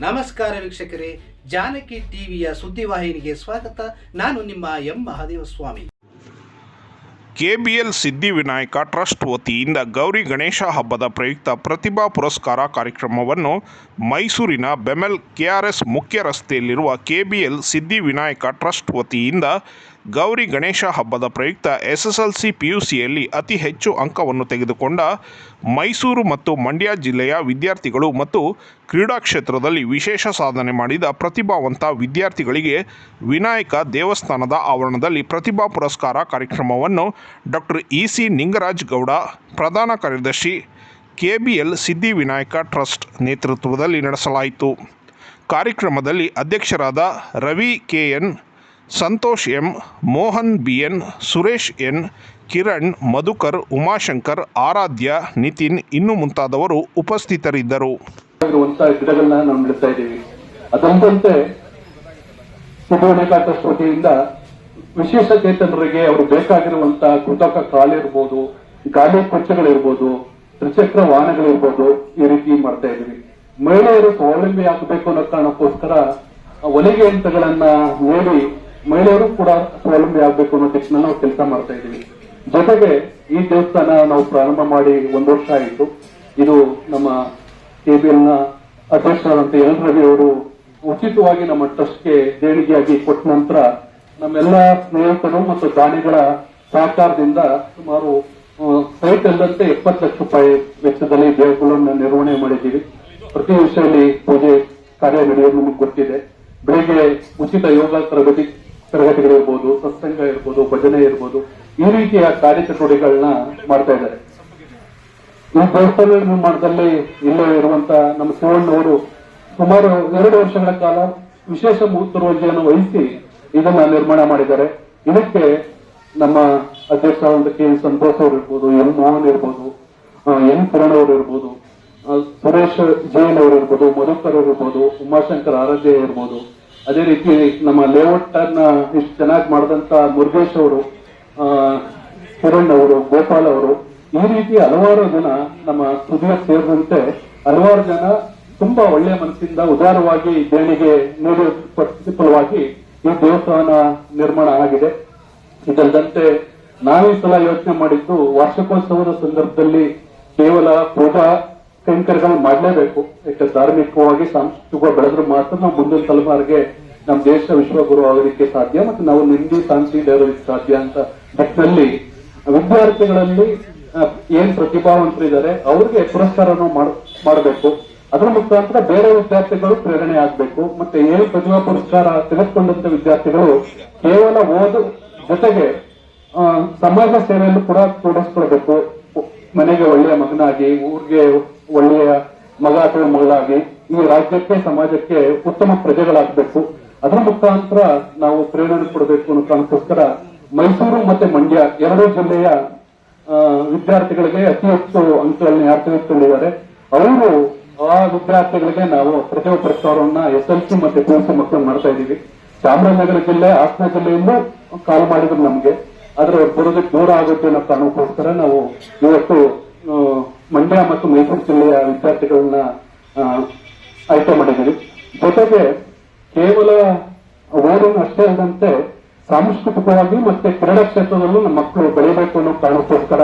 ನಮಸ್ಕಾರ ವೀಕ್ಷಕರೇ, ಜಾನಕಿ ಟಿವಿಯ ಸುದ್ದಿವಾಹಿನಿಗೆ ಸ್ವಾಗತ. ನಾನು ನಿಮ್ಮ M Mahadeva Swamy K B L Siddhivinayaka trust ವತಿಯಿಂದ ಗೌರಿ ಗಣೇಶ ಹಬ್ಬದ ಪ್ರಯುಕ್ತ ಪ್ರತಿಭಾ ಪುರಸ್ಕಾರ ಕಾರ್ಯಕ್ರಮವನ್ನು ಮೈಸೂರಿನ ಬೆಮೆಲ್ ಕೆಆರ್ಎಸ್ ಮುಖ್ಯ ರಸ್ತೆಯಲ್ಲಿರುವ ಕೆಬಿಎಲ್ ಸಿದ್ಧಿವಿನಾಯಕ ಟ್ರಸ್ಟ್ ವತಿಯಿಂದ ಗೌರಿ ಗಣೇಶ ಹಬ್ಬದ ಪ್ರಯುಕ್ತ ಎಸ್ಎಸ್ಎಲ್ಸಿ ಪಿಯುಸಿಯಲ್ಲಿ ಅತಿ ಹೆಚ್ಚು ಅಂಕವನ್ನು ತೆಗೆದುಕೊಂಡ ಮೈಸೂರು ಮತ್ತು ಮಂಡ್ಯ ಜಿಲ್ಲೆಯ ವಿದ್ಯಾರ್ಥಿಗಳು ಮತ್ತು ಕ್ರೀಡಾ ಕ್ಷೇತ್ರದಲ್ಲಿ ವಿಶೇಷ ಸಾಧನೆ ಮಾಡಿದ ಪ್ರತಿಭಾವಂತ ವಿದ್ಯಾರ್ಥಿಗಳಿಗೆ ವಿನಾಯಕ ದೇವಸ್ಥಾನದ ಆವರಣದಲ್ಲಿ ಪ್ರತಿಭಾ ಪುರಸ್ಕಾರ ಕಾರ್ಯಕ್ರಮವನ್ನು doctor E C Ningaraj Gowda, ಪ್ರಧಾನ ಕಾರ್ಯದರ್ಶಿ K B L Siddhivinayaka trust ನೇತೃತ್ವದಲ್ಲಿ ನಡೆಸಲಾಯಿತು. ಕಾರ್ಯಕ್ರಮದಲ್ಲಿ ಅಧ್ಯಕ್ಷರಾದ Ravi K N Santhosh M, Mohan B N, Suresh N, Kiran, Madhukar, Umashankar, Aradhya, Nitin ಇನ್ನು ಮುಂತಾದವರು ಉಪಸ್ಥಿತರಿದ್ದರು. ಗಿಡಗಳನ್ನ ನಾವು ನೆಡ್ತಾ ಇದ್ದೀವಿ. ವಿಶೇಷ ಚೇತನರಿಗೆ ಅವರು ಬೇಕಾಗಿರುವಂತಹ ಕೃತಕ ಕಾಲಿರ್ಬೋದು ಗಾಡಿ ಕೊಚ್ಚಗಳಿರ್ಬೋದು ತ್ರಿಚಕ್ರ ವಾಹನಗಳಿರ್ಬೋದು ಈ ರೀತಿ ಮಾಡ್ತಾ ಇದೀವಿ ಮಹಿಳೆಯರು ಸ್ವಾವಲಂಬಿ ಆಗಬೇಕು ಅನ್ನೋ ಕಾರಣಕ್ಕೋಸ್ಕರ ಹೊಲಿಗೆ ಯಂತ್ರಗಳನ್ನ ನೀಡಿ ಮಹಿಳೆಯರು ಕೂಡ ಸ್ವಾವಲಂಬಿ ಆಗ್ಬೇಕು ಅನ್ನೋ ದಿಕ್ಕಿನಲ್ಲಿ ನಾವು ಕೆಲಸ ಮಾಡ್ತಾ ಇದೀವಿ ಜೊತೆಗೆ ಈ ದೇವಸ್ಥಾನ ನಾವು ಪ್ರಾರಂಭ ಮಾಡಿ ಒಂದು ವರ್ಷ ಆಯಿತು. ಇದು ನಮ್ಮ ಕೆಬಿಎಲ್ನ ಅಧ್ಯಕ್ಷರಾದಂತ ಎಲ್ ರವಿ ಅವರು ಉಚಿತವಾಗಿ ನಮ್ಮ ಟ್ರಸ್ಟ್ಗೆ ದೇಣಿಗೆಯಾಗಿ ಕೊಟ್ಟ ನಂತರ ನಮ್ಮೆಲ್ಲ ಸ್ನೇಹಿತರು ಮತ್ತು ದಾನಿಗಳ ಸಹಕಾರದಿಂದ ಸುಮಾರು ಸೈಟ್ ಅಲ್ಲದಂತೆ ಎಪ್ಪತ್ತು ಲಕ್ಷ ರೂಪಾಯಿ ವೆಚ್ಚದಲ್ಲಿ ದೇವಗಳನ್ನು ನಿರ್ವಹಣೆ ಮಾಡಿದ್ದೀವಿ. ಪ್ರತಿ ವರ್ಷದಲ್ಲಿ ಪೂಜೆ ಕಾರ್ಯ ನಡೆಯೋದು ನಮಗೆ ಗೊತ್ತಿದೆ. ಬೆಳಿಗ್ಗೆ ಉಚಿತ ಯೋಗ ತರಗತಿ ತರಗತಿಗಳಿರ್ಬೋದು ಸತ್ಸಂಗ ಇರ್ಬೋದು, ಭಜನೆ ಇರ್ಬೋದು, ಈ ರೀತಿಯ ಕಾರ್ಯಚಟುವಟಿಕೆಗಳನ್ನ ಮಾಡ್ತಾ ಇದ್ದಾರೆ. ಈ ದೇವಸ್ಥಾನ ನಿರ್ಮಾಣದಲ್ಲಿ ಇಲ್ಲೇ ಇರುವಂತಹ ನಮ್ಮ ಶಿವಣ್ಣವರು ಸುಮಾರು ಎರಡು ವರ್ಷಗಳ ಕಾಲ ವಿಶೇಷ ಮುತುವರ್ಜಿಯನ್ನು ವಹಿಸಿ ಇದನ್ನ ನಿರ್ಮಾಣ ಮಾಡಿದ್ದಾರೆ. ಇದಕ್ಕೆ ನಮ್ಮ ಅಧ್ಯಕ್ಷರಾದಂತ ಕೆ ಎನ್ ಸಂತೋಷ್ ಅವರು ಇರ್ಬೋದು, ಎನ್ ಮೋಹನ್ ಇರ್ಬೋದು ಎನ್ ಕಿರಣ್ ಅವರು ಇರ್ಬೋದು ಸುರೇಶ್ ಜೈನ್ ಅವರು ಇರ್ಬೋದು, ಮಧುಕರ್ ಇರ್ಬೋದು, ಉಮಾಶಂಕರ್ ಆರಾಧ್ಯ ಇರ್ಬೋದು ಅದೇ ರೀತಿ ನಮ್ಮ ಲೇಔಟ್ ಅನ್ನ ಇಷ್ಟು ಚೆನ್ನಾಗಿ ಮಾಡಿದಂತ ಮುರುಗೇಶ್ ಅವರು ಕಿರಣ್ ಅವರು, ಗೋಪಾಲ್ ಅವರು, ಈ ರೀತಿ ಹಲವಾರು ಜನ ನಮ್ಮ ಹೃದಯ ಸೇರಿದಂತೆ ಹಲವಾರು ಜನ ತುಂಬಾ ಒಳ್ಳೆಯ ಮನಸ್ಸಿಂದ ಉದಾರವಾಗಿ ದೇಣಿಗೆ ನೀಡುವ ಪ್ರತಿಫಲವಾಗಿ ಈ ದೇವಸ್ಥಾನ ನಿರ್ಮಾಣ ಆಗಿದೆ. ಇದಲ್ಲದಂತೆ ನಾವೇ ಸಲ ಯೋಚನೆ ಮಾಡಿದ್ದು ವಾರ್ಷಿಕೋತ್ಸವದ ಸಂದರ್ಭದಲ್ಲಿ ಕೇವಲ ಪೂಜಾ ಕೈಂಕರ್ಯಗಳು ಮಾಡಲೇಬೇಕು. ಯಾಕೆ ಧಾರ್ಮಿಕವಾಗಿ ಸಾಂಸ್ಕೃತಿಕ ಬೆಳೆದ್ರೆ ಮಾತ್ರ ನಾವು ಮುಂದಿನ ತಲೆಮಾರಿಗೆ ನಮ್ಮ ದೇಶ ವಿಶ್ವಗುರು ಆಗಲಿಕ್ಕೆ ಸಾಧ್ಯ ಮತ್ತು ನಾವು ನಿಂದಿ ಶಾಂತಿ ಇರೋದಕ್ಕೆ ಸಾಧ್ಯ ಅಂತ ನಿಟ್ಟಿನಲ್ಲಿ ವಿದ್ಯಾರ್ಥಿಗಳಲ್ಲಿ ಏನ್ ಪ್ರತಿಭಾವಂತರಿದ್ದಾರೆ ಅವ್ರಿಗೆ ಪುರಸ್ಕಾರವನ್ನು ಮಾಡಬೇಕು. ಅದರ ಮುಖಾಂತರ ಬೇರೆ ವಿದ್ಯಾರ್ಥಿಗಳು ಪ್ರೇರಣೆ ಆಗಬೇಕು. ಮತ್ತೆ ಏನು ಪ್ರತಿಭಾ ಪುರಸ್ಕಾರ ತೆಗೆದುಕೊಂಡಂತ ವಿದ್ಯಾರ್ಥಿಗಳು ಕೇವಲ ಓದು ಜೊತೆಗೆ ಸಮಾಜ ಸೇವೆಯನ್ನು ಕೂಡ ತೊಡಗಿಸ್ಕೊಳ್ಬೇಕು. ಮನೆಗೆ ಒಳ್ಳೆಯ ಮಗನಾಗಿ, ಊರಿಗೆ ಒಳ್ಳೆಯ ಮಗ ಅಥವಾ ಮಗಳಾಗಿ ಈ ರಾಜ್ಯಕ್ಕೆ, ಸಮಾಜಕ್ಕೆ ಉತ್ತಮ ಪ್ರಜೆಗಳಾಗಬೇಕು. ಅದರ ಮುಖಾಂತರ ನಾವು ಪ್ರೇರಣೆ ಕೊಡಬೇಕು ಅನ್ನೋ ಕಾರಣಕ್ಕೋಸ್ಕರ ಮೈಸೂರು ಮತ್ತೆ ಮಂಡ್ಯ ಎರಡೂ ಜಿಲ್ಲೆಯ ವಿದ್ಯಾರ್ಥಿಗಳಿಗೆ ಅತಿ ಹೆಚ್ಚು ಅಂಕಗಳನ್ನ ಯಾರು ತೆಗೆದುಕೊಂಡಿದ್ದಾರೆ. ಅವರು ಆ ವಿದ್ಯಾರ್ಥಿಗಳಿಗೆ ನಾವು ಪ್ರತಿಭಾ ಪುರಸ್ಕಾರವನ್ನ ಎಸ್ ಎಲ್ ಸಿ ಮತ್ತೆ ಪಿ ಮಕ್ಕಳು ಮಾಡ್ತಾ ಇದ್ದೀವಿ ಚಾಮರಾಜನಗರ ಜಿಲ್ಲೆ, ಹಾಸನ ಜಿಲ್ಲೆಯಿಂದ ಕಾಲ್ ಮಾಡಿದ್ರು ನಮ್ಗೆ. ಆದ್ರೆ ಅವ್ರು ಬರೋದಕ್ಕೆ ದೂರ ಆಗುತ್ತೆ ಅನ್ನೋ ಕಾರಣಕ್ಕೋಸ್ಕರ ನಾವು ಇವತ್ತು ಮಂಡ್ಯ ಮತ್ತು ಮೈಸೂರು ಜಿಲ್ಲೆಯ ವಿದ್ಯಾರ್ಥಿಗಳನ್ನ ಆಯ್ಕೆ ಮಾಡಿದ್ದೀವಿ. ಜೊತೆಗೆ ಕೇವಲ ಓದಿನ ಅಷ್ಟೇ ಅಲ್ಲದಂತೆ ಸಾಂಸ್ಕೃತಿಕವಾಗಿ ಮತ್ತೆ ಕ್ರೀಡಾ ಕ್ಷೇತ್ರದಲ್ಲೂ ನಮ್ಮ ಮಕ್ಕಳು ಬೆಳಿಬೇಕು ಅನ್ನೋ ಕಾರಣಕ್ಕೋಸ್ಕರ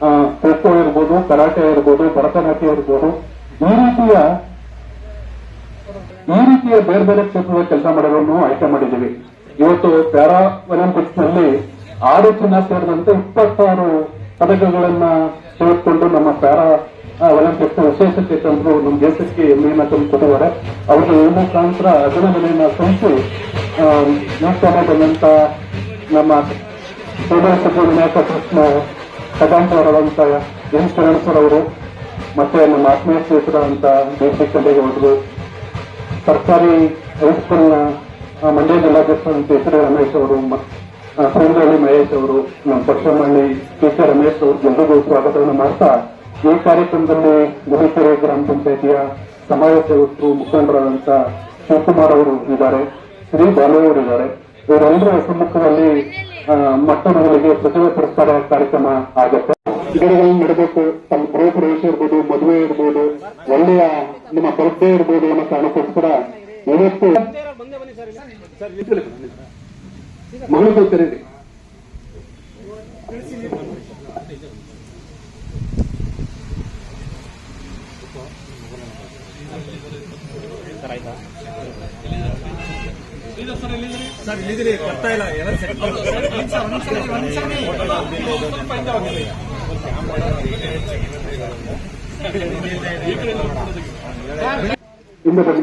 ಖೋ ಖೋಖೋ ಇರ್ಬೋದು, ಕರಾಟೆ ಇರ್ಬೋದು, ಭರತನಾಟ್ಯ ಇರ್ಬೋದು, ಈ ರೀತಿಯ ಈ ರೀತಿಯ ಬೇರೆ ಬೇರೆ ಕ್ಷೇತ್ರದ ಕೆಲಸ ಮಾಡೋದನ್ನು ಆಯ್ಕೆ ಮಾಡಿದ್ದೀವಿ. ಇವತ್ತು ಪ್ಯಾರಾ ಒಲಿಂಪಿಕ್ಸ್ನಲ್ಲಿ ಆರು ಚಿನ್ನ ಸೇರಿದಂತೆ ಇಪ್ಪತ್ತಾರು ಪದಕಗಳನ್ನ ತೆಗೆದುಕೊಂಡು ನಮ್ಮ ಪ್ಯಾರಾ ಒಲಿಂಪಿಕ್ಸ್ ವಿಶೇಷ ಚೇತನರು ನಮ್ಮ ದೇಶಕ್ಕೆ ಹೆಮ್ಮೆಯನ್ನ ತಂದುಕೊಟ್ಟಿದ್ದಾರೆ ಅವರಿಗೆ ಈ ಮುಖಾಂತರ ಅಭಿನಂದನೆಯನ್ನ ಸಲ್ಲಿಸಿ ನ್ಯೂಸ್ಟಾನೆ ಬಂದಂತ ನಮ್ಮ ವಿನಾಯಕ ಕೃಷ್ಣ ಕದಂಬರದಂತ ಎನ್ ಕಿರಣ್ ಸರ್ ಅವರು, ಮತ್ತೆ ನಮ್ಮ ಆತ್ಮೀಯ ಸ್ನೇಹಿತರಾದಂತ ಸಿ ಕಲ್ಲೇಗೌಡರು ಸರ್ಕಾರಿ ಹೈಸ್ಕೂಲ್ನ ಮಂಡ್ಯ ಜಿಲ್ಲಾಧ್ಯಕ್ಷರಂತ ಎಸ್ ರಮೇಶ್ ಅವರು ಸುಂದರಳ್ಳಿ ಮಹೇಶ್ ಅವರು ನಮ್ಮ ಪಕ್ಷಮಳ್ಳಿ ಕೆ ಸಿ ರಮೇಶ್ ಅವರು ಎಲ್ಲರಿಗೂ ಸ್ವಾಗತವನ್ನು ಮಾಡ್ತಾ ಈ ಕಾರ್ಯಕ್ರಮದಲ್ಲಿ ಗುಡಿಕೆರೆ ಗ್ರಾಮ ಪಂಚಾಯಿತಿಯ ಸಮಾಜ ಸೇವಕರು ಮುಖಂಡರಾದಂತ ಶಿವಕುಮಾರ್ ಅವರು ಇದ್ದಾರೆ, ಶ್ರೀ ಬಾಲಯ್ಯವರು ಇದ್ದಾರೆ. ಇವರೆಲ್ಲರ ಸಮ್ಮುಖದಲ್ಲಿ ಮಕ್ಕಳಿಗೆ ಪ್ರತಿಭೆ ಪುರಸ್ಕಾರ ಕಾರ್ಯಕ್ರಮ ಆಗುತ್ತೆ. ಗಿಡಗಳನ್ನು ನೆಡಬೇಕು, ತಮ್ಮ ಗೃಹ ಪ್ರವೇಶ ಇರ್ಬೋದು, ಮದುವೆ ಇರ್ಬೋದು, ಒಳ್ಳೆಯ ನಿಮ್ಮ ಪರಿಚಯ ಇರ್ಬೋದು ಅನ್ನೋ ಕಾರಣಕ್ಕೋಸ್ಕರ ಇವತ್ತು ಕರೀರಿ ಸರ್ ಇಲ್ಲಿದ್ದೀರಿ ಬರ್ತಾ ಇಲ್ಲ ಎಲ್ಲ ಸೆಟ್ ಹಿಂದೆ ಬನ್ನಿ.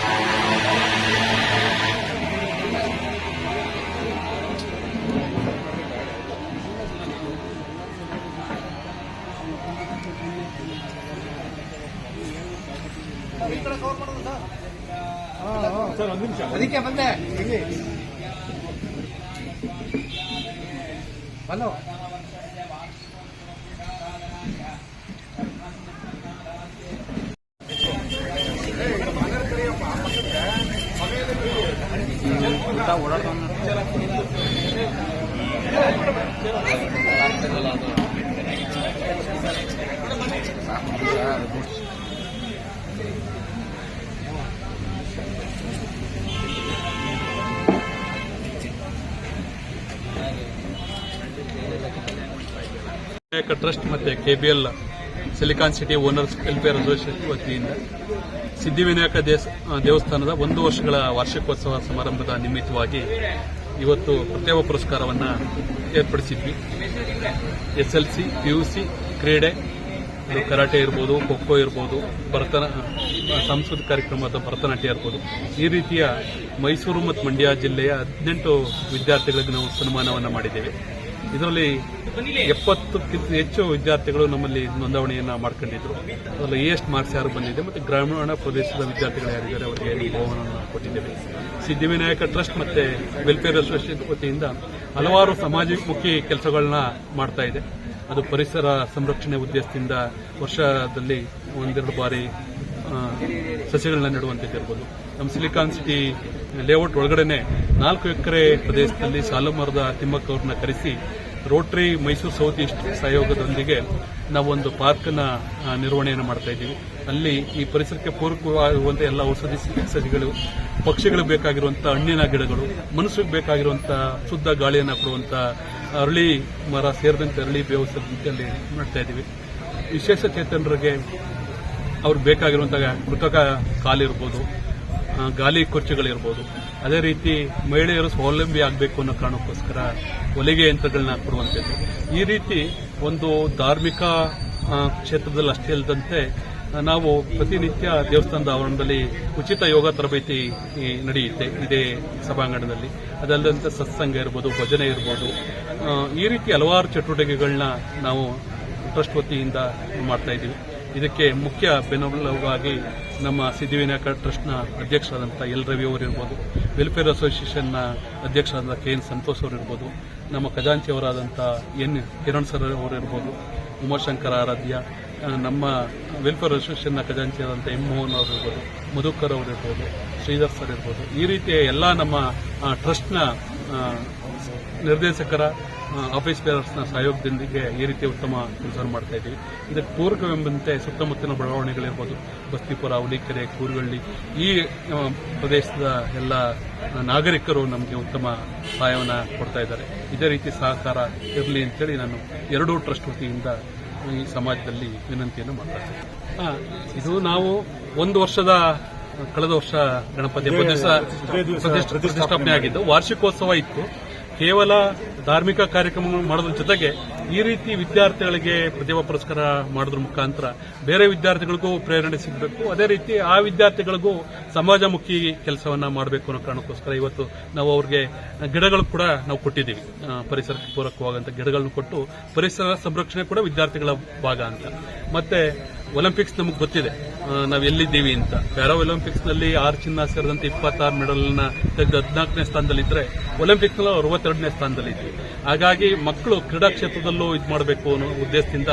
ಸರ್. ಒಂದು ನಿಮಿಷ. ಅದಕ್ಕೆ ಬಂದೆ. ಹಲೋ ವಿನಾಯಕ ಟ್ರಸ್ಟ್ ಮತ್ತು K B L silicon city owners welfare association ವತಿಯಿಂದ ಸಿದ್ಧಿವಿನಾಯಕ ದೇವಸ್ಥಾನದ ಒಂದು ವರ್ಷಗಳ ವಾರ್ಷಿಕೋತ್ಸವ ಸಮಾರಂಭದ ನಿಮಿತ್ತವಾಗಿ ಇವತ್ತು ಪ್ರತ್ಯೇಕ ಪುರಸ್ಕಾರವನ್ನು ಏರ್ಪಡಿಸಿದ್ವಿ. ಎಸ್ ಎಲ್ ಕ್ರೀಡೆ ಕರಾಟೆ ಇರ್ಬೋದು ಖೋ ಖೋ ಇರ್ಬೋದು, ಭರತನ ಸಾಂಸ್ಕೃತಿಕ ಕಾರ್ಯಕ್ರಮದ ಭರತನಾಟ್ಯ ಇರ್ಬೋದು. ಈ ರೀತಿಯ ಮೈಸೂರು ಮತ್ತು ಮಂಡ್ಯ ಜಿಲ್ಲೆಯ ಹದಿನೆಂಟು ವಿದ್ಯಾರ್ಥಿಗಳಿಗೆ ನಾವು ಸನ್ಮಾನವನ್ನು ಮಾಡಿದ್ದೇವೆ. ಇದರಲ್ಲಿ ಎಪ್ಪತ್ತಕ್ಕಿಂತ ಹೆಚ್ಚು ವಿದ್ಯಾರ್ಥಿಗಳು ನಮ್ಮಲ್ಲಿ ನೋಂದಣಿಯನ್ನು ಮಾಡ್ಕೊಂಡಿದ್ರು. ಅದರಲ್ಲಿ ಎಷ್ಟು ಮಾರ್ಕ್ಸ್ ಯಾರು ಬಂದಿದೆ ಮತ್ತು ಗ್ರಾಮೀಣ ಪ್ರದೇಶದ ವಿದ್ಯಾರ್ಥಿಗಳು ಯಾರಿದ್ದಾರೆ ಅವರಿಗೆ ಬಹುಮಾನವನ್ನು ಕೊಟ್ಟಿದ್ದೇವೆ. ಸಿದ್ದಿವಿನಾಯಕ ಟ್ರಸ್ಟ್ ಮತ್ತು ವೆಲ್ಫೇರ್ ಅಸೋಸಿಯೇಷನ್ ವತಿಯಿಂದ ಹಲವಾರು ಸಮಾಜಮುಖಿ ಕೆಲಸಗಳನ್ನ ಮಾಡ್ತಾ ಇದೆ. ಅದು ಪರಿಸರ ಸಂರಕ್ಷಣೆ ಉದ್ದೇಶದಿಂದ ವರ್ಷದಲ್ಲಿ ಒಂದೆರಡು ಬಾರಿ ಸಸಿಗಳನ್ನ ನೆಡುವಂಥದ್ದಿರ್ಬೋದು ನಮ್ಮ ಸಿಲಿಕಾನ್ ಸಿಟಿ ಲೇಔಟ್ ಒಳಗಡೆನೆ ನಾಲ್ಕು ಎಕರೆ ಪ್ರದೇಶದಲ್ಲಿ ಸಾಲು ಮರದ ತಿಮ್ಮಕ್ಕವ್ರನ್ನ ಕರೆಸಿ ರೋಟರಿ ಮೈಸೂರು ಸೌತ್ ಈಸ್ಟ್ ಸಹಯೋಗದೊಂದಿಗೆ ನಾವೊಂದು ಪಾರ್ಕ್ನ ನಿರ್ವಹಣೆಯನ್ನು ಮಾಡ್ತಾ ಇದ್ದೀವಿ. ಅಲ್ಲಿ ಈ ಪರಿಸರಕ್ಕೆ ಪೂರಕವಾಗಿರುವಂತಹ ಎಲ್ಲ ಔಷಧಿ ಸಸಿಗಳು ಪಕ್ಷಿಗಳಿಗೆ ಬೇಕಾಗಿರುವಂಥ ಹಣ್ಣಿನ ಗಿಡಗಳು ಮನುಷ್ಯಕ್ಕೆ ಬೇಕಾಗಿರುವಂಥ ಶುದ್ಧ ಗಾಳಿಯನ್ನು ಕೊಡುವಂಥ ಅರಳಿ ಮರ ಸೇರಿದಂತೆ ಅರಳಿ ಬೇವು ಸೇರಿದಂತೆ ಅಲ್ಲಿ ಮಾಡ್ತಾ ಇದ್ದೀವಿ. ವಿಶೇಷ ಚೇತನರಿಗೆ ಅವ್ರಿಗೆ ಬೇಕಾಗಿರುವಂತಹ ಕೃತಕ ಕಾಲಿರ್ಬೋದು ಗಾಲಿ ಕುರ್ಚಿಗಳಿರ್ಬೋದು. ಅದೇ ರೀತಿ ಮಹಿಳೆಯರು ಸ್ವಾವಲಂಬಿ ಆಗಬೇಕು ಅನ್ನೋ ಕಾರಣಕ್ಕೋಸ್ಕರ ಹೊಲಿಗೆ ಯಂತ್ರಗಳನ್ನ ಕೊಡುವಂಥದ್ದು. ಈ ರೀತಿ ಒಂದು ಧಾರ್ಮಿಕ ಕ್ಷೇತ್ರದಲ್ಲಿ ಅಷ್ಟೇ ಅಲ್ಲದಂತೆ ನಾವು ಪ್ರತಿನಿತ್ಯ ದೇವಸ್ಥಾನದ ಆವರಣದಲ್ಲಿ ಉಚಿತ ಯೋಗ ತರಬೇತಿ ನಡೆಯುತ್ತೆ ಇದೇ ಸಭಾಂಗಣದಲ್ಲಿ. ಅದಲ್ಲದಂತೆ ಸತ್ಸಂಗ ಇರ್ಬೋದು, ಭಜನೆ ಇರ್ಬೋದು. ಈ ರೀತಿ ಹಲವಾರು ಚಟುವಟಿಕೆಗಳನ್ನ ನಾವು ಟ್ರಸ್ಟ್ ವತಿಯಿಂದ ಮಾಡ್ತಾ ಇದ್ದೀವಿ. ಇದಕ್ಕೆ ಮುಖ್ಯ ಬೆನ್ನೆಲುಬಾಗಿ ನಮ್ಮ ಸಿದ್ಧಿವಿನಾಯಕ ಟ್ರಸ್ಟ್ನ ಅಧ್ಯಕ್ಷರಾದಂಥ ಎಲ್ ರವಿ ಅವರಿರ್ಬೋದು ವೆಲ್ಫೇರ್ ಅಸೋಸಿಯೇಷನ್ನ ಅಧ್ಯಕ್ಷರಾದಂಥ ಕೆ ಎನ್ ಸಂತೋಷ್ ಅವರಿರ್ಬೋದು, ನಮ್ಮ ಖಜಾಂಚಿಯವರಾದಂಥ ಎನ್ ಕಿರಣ್ ಸರ್ ಅವರಿರ್ಬೋದು, ಉಮಾಶಂಕರ ಆರಾಧ್ಯ ನಮ್ಮ ವೆಲ್ಫೇರ್ ಅಸೋಸಿಯೇಷನ್ನ ಖಜಾಂಚಿ ಆದಂಥ ಎಂ ಮೋಹನ್ ಅವರಿರ್ಬೋದು, ಮಧುಕರ್ ಅವರಿರ್ಬೋದು, ಶ್ರೀಧರ್ ಸರ್ ಇರ್ಬೋದು, ಈ ರೀತಿಯ ಎಲ್ಲ ನಮ್ಮ ಟ್ರಸ್ಟ್ನ ನಿರ್ದೇಶಕರ ಆಫೀಸ್ ಬೇರರ್ಸ್ನ ಸಹಯೋಗದೊಂದಿಗೆ ಈ ರೀತಿ ಉತ್ತಮ ಕೆಲಸ ಮಾಡ್ತಾ ಇದ್ದೀವಿ. ಇದಕ್ಕೆ ಪೂರಕವೆಂಬಂತೆ ಸುತ್ತಮುತ್ತಲಿನ ಬಡಾವಣೆಗಳಿರ್ಬೋದು ಬಸ್ತಿಪುರ, ಹುಲಿಕೆರೆ, ಕೂರುಗಳ್ಳಿ, ಈ ಪ್ರದೇಶದ ಎಲ್ಲ ನಾಗರಿಕರು ನಮಗೆ ಉತ್ತಮ ಸಹಾಯವನ್ನು ಕೊಡ್ತಾ ಇದ್ದಾರೆ. ಇದೇ ರೀತಿ ಸಹಕಾರ ಇರಲಿ ಅಂತೇಳಿ ನಾನು ಎರಡೂ ಟ್ರಸ್ಟ್ ವತಿಯಿಂದ ಈ ಸಮಾಜದಲ್ಲಿ ವಿನಂತಿಯನ್ನು ಮಾಡ್ತಾ ಇದು ನಾವು ಒಂದು ವರ್ಷದ ಕಳೆದ ವರ್ಷ ಗಣಪತಿ ಪ್ರತಿಷ್ಠಾಪನೆ ಆಗಿದ್ದು ವಾರ್ಷಿಕೋತ್ಸವ ಇತ್ತು. ಕೇವಲ ಧಾರ್ಮಿಕ ಕಾರ್ಯಕ್ರಮಗಳು ಮಾಡೋದ್ರ ಜೊತೆಗೆ ಈ ರೀತಿ ವಿದ್ಯಾರ್ಥಿಗಳಿಗೆ ಪ್ರತಿಭಾ ಪುರಸ್ಕಾರ ಮಾಡೋದ್ರ ಮುಖಾಂತರ ಬೇರೆ ವಿದ್ಯಾರ್ಥಿಗಳಿಗೂ ಪ್ರೇರಣೆ ಸಿಗಬೇಕು. ಅದೇ ರೀತಿ ಆ ವಿದ್ಯಾರ್ಥಿಗಳಿಗೂ ಸಮಾಜಮುಖಿ ಕೆಲಸವನ್ನ ಮಾಡಬೇಕು ಅನ್ನೋ ಕಾರಣಕ್ಕೋಸ್ಕರ ಇವತ್ತು ನಾವು ಅವ್ರಿಗೆ ಗಿಡಗಳು ಕೂಡ ನಾವು ಕೊಟ್ಟಿದ್ದೀವಿ. ಪರಿಸರಕ್ಕೆ ಪೂರಕವಾದಂಥ ಗಿಡಗಳನ್ನು ಕೊಟ್ಟು ಪರಿಸರ ಸಂರಕ್ಷಣೆ ಕೂಡ ವಿದ್ಯಾರ್ಥಿಗಳ ಭಾಗ ಅಂತ. ಮತ್ತೆ ಒಲಿಂಪಿಕ್ಸ್ ನಮಗೆ ಗೊತ್ತಿದೆ. ನಾವು ಎಲ್ಲಿದ್ದೀವಿ ಅಂತ. ಪ್ಯಾರಾ ಒಲಿಂಪಿಕ್ಸ್ನಲ್ಲಿ ಆರು ಚಿನ್ನ ಸೇರಿದಂತೆ ಇಪ್ಪತ್ತಾರು ಮೆಡಲ್ನ ತೆಗೆದು ಹದಿನಾಲ್ಕನೇ ಸ್ಥಾನದಲ್ಲಿದ್ದರೆ ಒಲಿಂಪಿಕ್ಸ್ನಲ್ಲಿ ಅರವತ್ತೆರಡನೇ ಸ್ಥಾನದಲ್ಲಿದ್ವಿ ಹಾಗಾಗಿ ಮಕ್ಕಳು ಕ್ರೀಡಾ ಕ್ಷೇತ್ರದಲ್ಲೂ ಇದು ಮಾಡಬೇಕು ಅನ್ನೋ ಉದ್ದೇಶದಿಂದ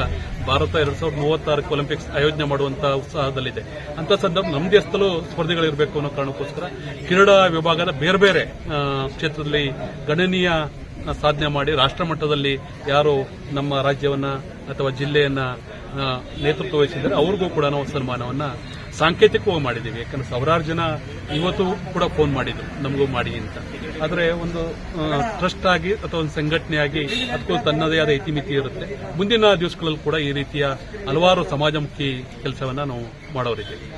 ಭಾರತ ಎರಡ್ ಸಾವಿರದ ಮೂವತ್ತಾರಕ್ಕೆ ಒಲಿಂಪಿಕ್ಸ್ ಆಯೋಜನೆ ಮಾಡುವಂತಹ ಉತ್ಸಾಹದಲ್ಲಿದೆ. ಅಂತ ಸಂದರ್ಭ ನಮ್ಮ ದೇಶದಲ್ಲೂ ಸ್ಪರ್ಧೆಗಳಿರಬೇಕು ಅನ್ನೋ ಕಾರಣಕ್ಕೋಸ್ಕರ ಕ್ರೀಡಾ ವಿಭಾಗದ ಬೇರೆ ಬೇರೆ ಕ್ಷೇತ್ರದಲ್ಲಿ ಗಣನೀಯ ಸಾಧನೆ ಮಾಡಿ ರಾಷ್ಟ್ರಮಟ್ಟದಲ್ಲಿ ಯಾರು ನಮ್ಮ ರಾಜ್ಯವನ್ನ ಅಥವಾ ಜಿಲ್ಲೆಯನ್ನ ನೇತೃತ್ವ ವಹಿಸಿದ್ದಾರೆ. ಅವ್ರಿಗೂ ಕೂಡ ನಾವು ಸನ್ಮಾನವನ್ನ ಸಾಂಕೇತಿಕವಾಗಿ ಮಾಡಿದ್ದೀವಿ. ಯಾಕಂದ್ರೆ ಸಾವಿರಾರು ಜನ ಇವತ್ತು ಕೂಡ ಫೋನ್ ಮಾಡಿದ್ರು. ನಮಗೂ ಮಾಡಿ ಅಂತ. ಆದರೆ ಒಂದು ಟ್ರಸ್ಟ್ ಆಗಿ ಅಥವಾ ಒಂದು ಸಂಘಟನೆಯಾಗಿ ಅದಕ್ಕೂ ತನ್ನದೇ ಆದ ಇತಿಮಿತಿ ಇರುತ್ತೆ. ಮುಂದಿನ ದಿವಸಗಳಲ್ಲಿ ಕೂಡ ಈ ರೀತಿಯ ಹಲವಾರು ಸಮಾಜಮುಖಿ ಕೆಲಸವನ್ನ ನಾವು ಮಾಡೋರಿದ್ದೀವಿ.